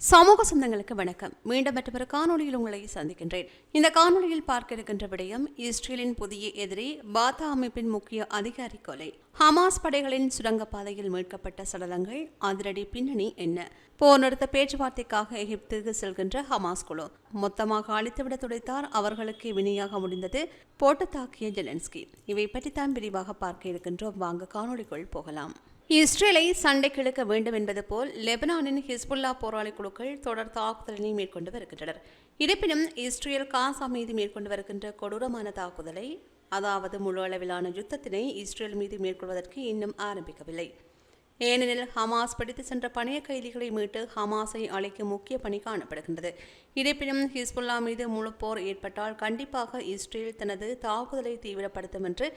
சமூக சொந்தங்களுக்கு வணக்கம். மீண்டும் மற்றொரு காணொளியில் உங்களை சந்திக்கின்றேன். இந்த காணொளியில் பார்க்க இருக்கின்ற விடயம் இஸ்ரேலின் புதிய எதிரி பாத்தா அமைப்பின் முக்கிய அதிகாரி கொலை. ஹமாஸ் படைகளின் சுரங்கப்பாதையில் மீட்கப்பட்ட சடலங்கள் அதிரடி பின்னணி என்ன? போர் நிறுத்த பேச்சுவார்த்தைக்காக எகிப்துக்கு செல்கின்ற ஹமாஸ் குழு. மொத்தமாக அழித்துவிட துடைத்தார் அவர்களுக்கு வினியாக முடிந்தது போட்டு தாக்கிய ஜெலன்ஸ்கி. இவை பற்றித்தான் விரிவாக பார்க்க இருக்கின்றோம். வாங்க காணொளிக்குள் போகலாம். இஸ்ரேலை சண்டைக்கு இழுக்க வேண்டும் என்பது போல் லெபனானின் ஹிஸ்புல்லா போராளி குழுக்கள் தொடர் தாக்குதலினை மேற்கொண்டு வருகின்றனர். இருப்பினும் இஸ்ரேல் காசா மீது மேற்கொண்டு வருகின்ற கொடூரமான தாக்குதலை அதாவது முழு அளவிலான யுத்தத்தினை இஸ்ரேல் மீது மேற்கொள்வதற்கு இன்னும் ஆரம்பிக்கவில்லை. ஏனெனில் ஹமாஸ் பிடித்து சென்ற பணைய கைதிகளை மீட்டு ஹமாஸை அழைக்கும் முக்கிய பணி காணப்படுகின்றது. இருப்பினும் ஹிஸ்புல்லா மீது முழு போர் ஏற்பட்டால் கண்டிப்பாக இஸ்ரேல் தனது தாக்குதலை தீவிரப்படுத்தும் என்று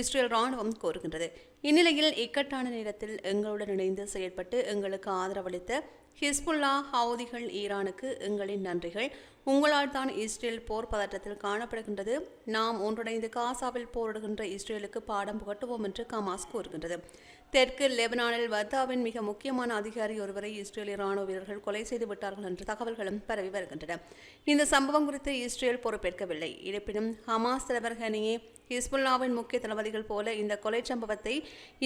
இஸ்ரேல் ராணுவம் கோருகின்றது இந்நிலையில் இக்கட்டான நேரத்தில் எங்களுடன் இணைந்து செயல்பட்டு எங்களுக்கு ஆதரவளித்த ஹிஸ்புல்லா ஹவுதிகள் ஈரானுக்கு எங்களின் நன்றிகள். உங்களால் தான் இஸ்ரேல் போர் பதற்றத்தில் காணப்படுகின்றது. நாம் ஒன்றிணைந்து காசாவில் போரிடுகின்ற இஸ்ரேலுக்கு பாடம் புகட்டுவோம் என்று கமாஸ் கூறுகின்றது. தெற்கு லெபனானில் வத்தாவின் மிக முக்கியமான அதிகாரி ஒருவரை இஸ்ரேலிய ராணுவ வீரர்கள் கொலை செய்து விட்டார்கள் என்ற தகவல்களும் பரவி வருகின்றன. இந்த சம்பவம் குறித்து இஸ்ரேல் பொறுப்பேற்கவில்லை. இருப்பினும் ஹமாஸ் தலைவர் ஹனியே ஹிஸ்புல்லாவின் முக்கிய தளபதிகள் போல இந்த கொலை சம்பவத்தை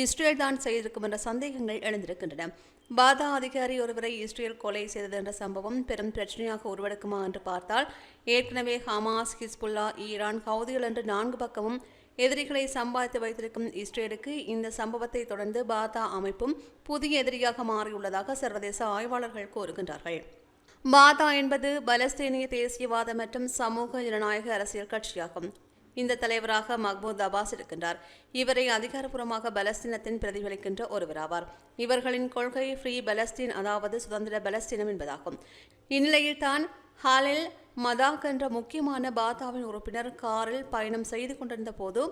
இஸ்ரேல் தான் செய்திருக்கும் என்ற சந்தேகங்கள் எழுந்திருக்கின்றன. பாதா அதிகாரி ஒருவரை இஸ்ரேல் கொலை செய்தது என்ற சம்பவம் பெரும் பிரச்சனையாக உருவெடுக்குமா என்று பார்த்தால் ஏற்கனவே ஹமாஸ் ஹிஸ்புல்லா ஈரான் ஹவுதிகள் என்று நான்கு பக்கமும் எதிரிகளை சம்பாதித்து வைத்திருக்கும் இஸ்ரேலுக்கு இந்த சம்பவத்தை தொடர்ந்து பாதா அமைப்பும் புதிய எதிரியாக மாறியுள்ளதாக சர்வதேச ஆய்வாளர்கள் கூறுகின்றார்கள். பாதா என்பது பலஸ்தீனிய தேசியவாத மற்றும் சமூக ஜனநாயக அரசியல் கட்சியாகும். இந்த தலைவராக மஹ்மூத் அபாஸ் இருக்கின்றார். இவரை அதிகாரப்பூர்வமாக பலஸ்தீனத்தின் பிரதிபலிக்கின்ற ஒருவராவார் இவர்களின் கொள்கை ஃப்ரீ பலஸ்தீன் அதாவது சுதந்திர பலஸ்தீனம் என்பதாகும். இந்நிலையில் தான் ஹாலில் மதாக் என்ற முக்கியமான பாத்தாவின் உறுப்பினர் காரில் பயணம் செய்து கொண்டிருந்த போது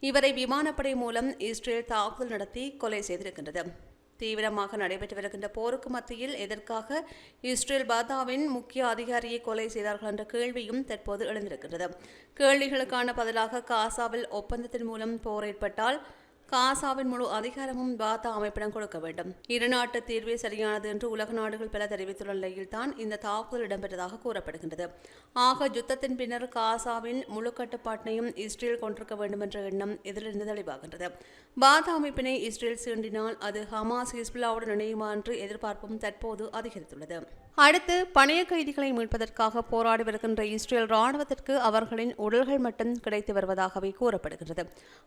இவரை விமானப்படை மூலம் இஸ்ரேல் தாக்குதல் நடத்தி கொலை செய்திருக்கின்றது. தீவிரமாக நடைபெற்று வருகின்ற போருக்கு மத்தியில் எதற்காக இஸ்ரேல் பாதாவின் முக்கிய அதிகாரியை கொலை செய்தார்கள் என்ற கேள்வியும் தற்போது எழுந்திருக்கின்றது. கேள்விகளுக்கான பதிலாக காசாவில் ஒப்பந்தத்தின் மூலம் போர் ஏற்பட்டால் காசாவின் முழு அதிகாரமும் பாத்தா அமைப்பிடம் கொடுக்க வேண்டும். இரு நாட்டு தீர்வே சரியானது என்று உலக நாடுகள் பல தெரிவித்துள்ள நிலையில் தான் இந்த தாக்குதல் இடம்பெற்றதாக கூறப்படுகின்றது. ஆக யுத்தத்தின் பின்னர் காசாவின் முழு கட்டுப்பாட்டினையும் இஸ்ரேல் கொண்டிருக்க வேண்டும் என்ற எண்ணம் இதிலிருந்து தெளிவாகின்றது. பாதா அமைப்பினை இஸ்ரேல் சீண்டினால் அது ஹமாஸ் ஹிஸ்புல்லாவுடன் இணையுமா என்று எதிர்பார்ப்பும் தற்போது அதிகரித்துள்ளது. அடுத்து பணைய கைதிகளை மீட்பதற்காக போராடி வருகின்ற இஸ்ரேல் ராணுவத்திற்கு அவர்களின் உடல்கள் மட்டும் கிடைத்து வருவதாகவே கூறப்படுகிறது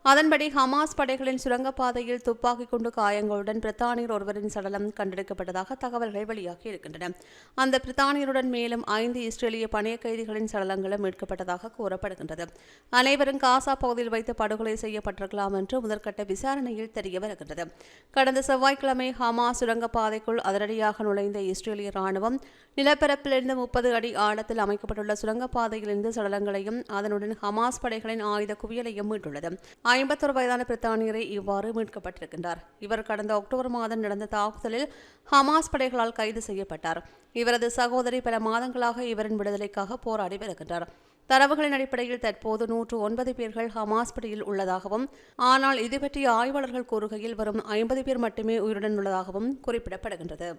அதன்படி ஹமாஸ் படைகளின் சுரங்கப்பாதையில் துப்பாக்கி கொண்டு காயங்களுடன் பிரித்தானியர் ஒருவரின் சடலம் கண்டெடுக்கப்பட்டதாக தகவல்கள் வெளியாகி இருக்கின்றன. அந்த பிரித்தானியருடன் மேலும் ஐந்து இஸ்ரேலிய பணைய கைதிகளின் சடலங்களும் மீட்கப்பட்டதாக கூறப்படுகின்றது. அனைவரும் காசா பகுதியில் வைத்து படுகொலை செய்யப்பட்டிருக்கலாம் என்று முதற்கட்ட விசாரணையில் தெரிய வருகின்றது. கடந்த செவ்வாய்க்கிழமை ஹமாஸ் சுரங்கப்பாதைக்குள் அதிரடியாக நுழைந்த இஸ்ரேலிய ராணுவம் நிலப்பரப்பிலிருந்து முப்பது அடி ஆழத்தில் அமைக்கப்பட்டுள்ள சுரங்கப்பாதையிலிருந்து சடலங்களையும் அதனுடன் ஹமாஸ் படைகளின் ஆயுத குவியலையும் மீட்டுள்ளது. ஐம்பத்தொரு வயதான பிரித்தானியரை இவ்வாறு மீட்கப்பட்டிருக்கின்றார். இவர் கடந்த அக்டோபர் மாதம் நடந்த தாக்குதலில் ஹமாஸ் படைகளால் கைது செய்யப்பட்டார். இவரது சகோதரி பல மாதங்களாக இவரின் விடுதலைக்காக போராடி வருகின்றார். தரவுகளின் அடிப்படையில் தற்போது நூற்று ஒன்பது பேர்கள் ஹமாஸ் பிடியில் உள்ளதாகவும் ஆனால் இது பற்றிய ஆய்வாளர்கள் கூறுகையில் வரும் ஐம்பது பேர் மட்டுமே உயிருடன் உள்ளதாகவும் குறிப்பிடப்படுகின்றது.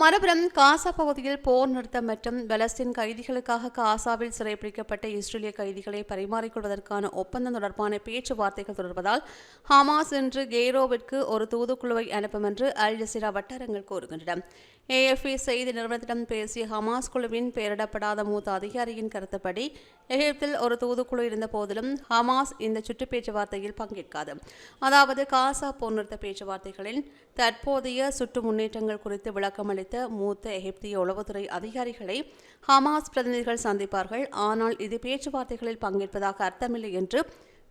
மறுபுறம் காசா பகுதியில் போர் நிறுத்தம் மற்றும் பலஸ்தீன் கைதிகளுக்காக காசாவில் சிறைப்பிடிக்கப்பட்ட இஸ்ரேலிய கைதிகளை பரிமாறிக்கொள்வதற்கான ஒப்பந்தம் தொடர்பான பேச்சுவார்த்தைகள் தொடர்வதால் ஹமாஸ் இன்று கெய்ரோவிற்கு ஒரு தூதுக்குழுவை அனுப்பும் என்று அல் ஜசீரா வட்டாரங்கள் கூறுகின்றன. ஏஎஃப்இ செய்தி நிறுவனத்திடம் பேசிய ஹமாஸ் குழுவின் பெயரிடப்படாத மூத்த அதிகாரியின் கருத்துப்படி எகிப்தில் ஒரு தூதுக்குழு இருந்த போதிலும் ஹமாஸ் இந்த சுற்று பேச்சுவார்த்தையில் பங்கேற்காது. அதாவது காசா போர் நிறுத்த பேச்சுவார்த்தைகளில் தற்போதைய சுற்று முன்னேற்றங்கள் குறித்து அளித்த மூத்த எகிப்திய உளவுத்துறை அதிகாரிகளை ஹமாஸ் பிரதிநிதிகள் சந்திப்பார்கள். ஆனால் இது பேச்சுவார்த்தைகளில் பங்கேற்பதாக அர்த்தமில்லை என்று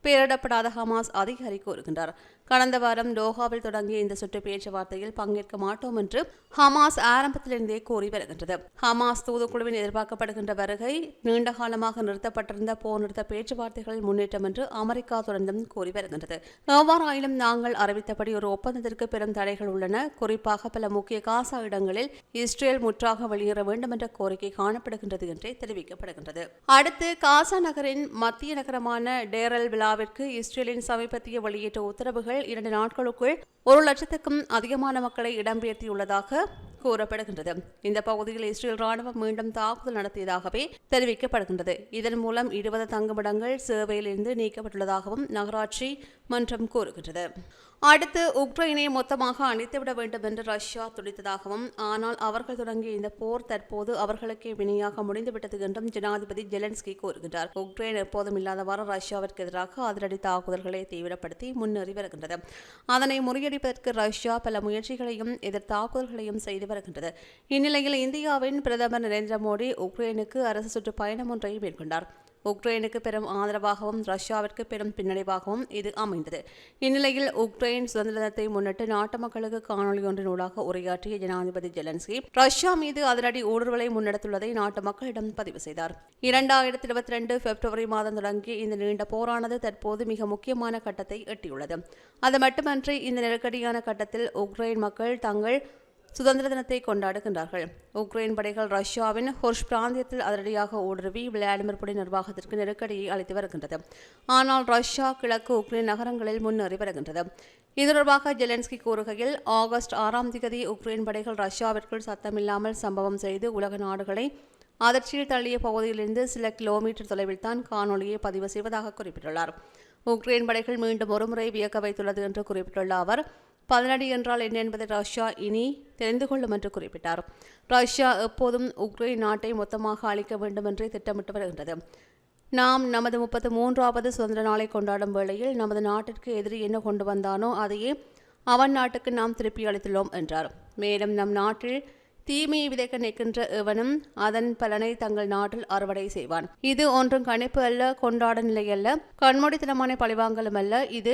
பேரிடப்படாத ஹமாஸ் அதிகாரி கூறுகின்றார். கடந்த வாரம் டோஹாவில் தொடங்கிய இந்த சுற்று பேச்சுவார்த்தையில் பங்கேற்க மாட்டோம் என்று ஹமாஸ் ஆரம்பத்திலிருந்தே கூறி வருகின்றது. ஹமாஸ் தூதுக்குழுவின் எதிர்பார்க்கப்படுகின்ற வருகை நீண்ட காலமாக நிறுத்தப்பட்டிருந்த போர் நிறுத்த பேச்சுவார்த்தைகளில் முன்னேற்றம் என்று அமெரிக்கா தொடர்ந்தும் கூறி வருகின்றது. எவ்வாறாயிலும் நாங்கள் அறிவித்தபடி ஒரு ஒப்பந்தத்திற்கு பெரும் தடைகள் உள்ளன. குறிப்பாக பல முக்கிய காசா இடங்களில் இஸ்ரேல் முற்றாக வெளியேற வேண்டும் என்ற கோரிக்கை காணப்படுகின்றது என்றே தெரிவிக்கப்படுகின்றது. அடுத்து காசா நகரின் மத்திய நகரமான டேரல் விழாவிற்கு இஸ்ரேலின் சமீபத்திய வெளியிட்ட உத்தரவுகள் இரண்டு நாட்களுக்குள் ஒரு லட்சத்துக்கும் அதிகமான மக்களை இடம்பெயர்த்தியுள்ளதாக கூறப்படுகின்றது. இந்த பகுதியில் இஸ்ரேல் ராணுவம் மீண்டும் தாக்குதல் நடத்தியதாகவே தெரிவிக்கப்படுகின்றது. இதன் மூலம் இருபது தங்குமிடங்கள் சேவையிலிருந்து நீக்கப்பட்டுள்ளதாகவும் நகராட்சி மன்றம் கூறுகின்றது. அடுத்து உக்ரைனை மொத்தமாக அழித்துவிட வேண்டும் என்று ரஷ்யா துடித்ததாகவும் ஆனால் அவர்கள் தொடங்கிய இந்த போர் தற்போது அவர்களுக்கே வினையாக முடிந்துவிட்டது என்றும் ஜனாதிபதி ஜெலன்ஸ்கி கூறுகின்றார். உக்ரைன் எப்போதும் இல்லாதவாறு ரஷ்யாவிற்கு எதிராக அதிரடி தாக்குதல்களை தீவிரப்படுத்தி முன்னேறி வருகின்றது. அதனை முறியடிப்பதற்கு ரஷ்யா பல முயற்சிகளையும் எதிர் தாக்குதல்களையும் செய்து வருகின்றது. இந்நிலையில் இந்தியாவின் பிரதமர் நரேந்திர மோடி உக்ரைனுக்கு அரசு சுற்றுப்பயணம் ஒன்றை மேற்கொண்டார். உக்ரைனுக்கு பெரும் ஆதரவாகவும் ரஷ்யாவிற்கு பெரும் பின்னடைவாகவும் இது அமைந்தது. இந்நிலையில் உக்ரைன் சுதந்திர தினத்தை முன்னிட்டு நாட்டு மக்களுக்கு காணொலி ஒன்றினூடாக உரையாற்றிய ஜனாதிபதி ஜெலன்ஸ்கி ரஷ்யா மீது அதிரடி ஊடுருவலை முன்னெடுத்துள்ளதை நாட்டு மக்களிடம் பதிவு செய்தார். இரண்டாயிரத்தி இருபத்தி ரெண்டு பிப்ரவரி மாதம் தொடங்கி இந்த நீண்ட போரானது தற்போது மிக முக்கியமான கட்டத்தை எட்டியுள்ளது. அது மட்டுமன்றி இந்த நெருக்கடியான கட்டத்தில் உக்ரைன் மக்கள் தங்கள் சுதந்திர தினத்தை கொண்டாடுகின்றார்கள். உக்ரைன் படைகள் ரஷ்யாவின் ஹொர்ஷ் பிராந்தியத்தில் அதிரடியாக ஊடுருவி விளாடிமிர் புடி நிர்வாகத்திற்கு நெருக்கடியை அளித்து வருகின்றது. ஆனால் ரஷ்யா கிழக்கு உக்ரைன் நகரங்களில் முன்னேறி வருகின்றது. இது தொடர்பாக ஜெலன்ஸ்கி கூறுகையில் ஆகஸ்ட் ஆறாம் தேதி உக்ரைன் படைகள் ரஷ்யாவிற்குள் சத்தமில்லாமல் சம்பவம் செய்து உலக நாடுகளை அதிர்ச்சியில் தள்ளிய பகுதியிலிருந்து சில கிலோமீட்டர் தொலைவில் தான் காணொலியை பதிவு செய்வதாக குறிப்பிட்டுள்ளார். உக்ரைன் படைகள் மீண்டும் ஒருமுறை வியக்க வைத்துள்ளது என்று குறிப்பிட்டுள்ள அவர் பதிலடி என்றால் என்ன என்பதை ரஷ்யா இனி தெரிந்து கொள்ளும் என்று குறிப்பிட்டார். ரஷ்யா எப்போதும் உக்ரைன் நாட்டை மொத்தமாக அழிக்க வேண்டும் என்றே திட்டமிட்டு வருகின்றது. நாம் நமது முப்பத்து மூன்றாவது சுதந்திர நாளை கொண்டாடும் வேளையில் நமது நாட்டிற்கு எதிரி என்ன கொண்டு வந்தானோ அதையே அவன் நாட்டுக்கு நாம் திருப்பி அளித்துள்ளோம் என்றார். மேலும் நம் நாட்டில் தீமையை விதைக்க நிற்கின்ற எவனும் அதன் பலனை தங்கள் நாட்டில் அறுவடை செய்வான். இது ஒன்றும் கணிப்பு அல்ல கொண்டாட நிலை அல்ல கண்மூடித்தனமான பழிவாங்கலும் அல்ல. இது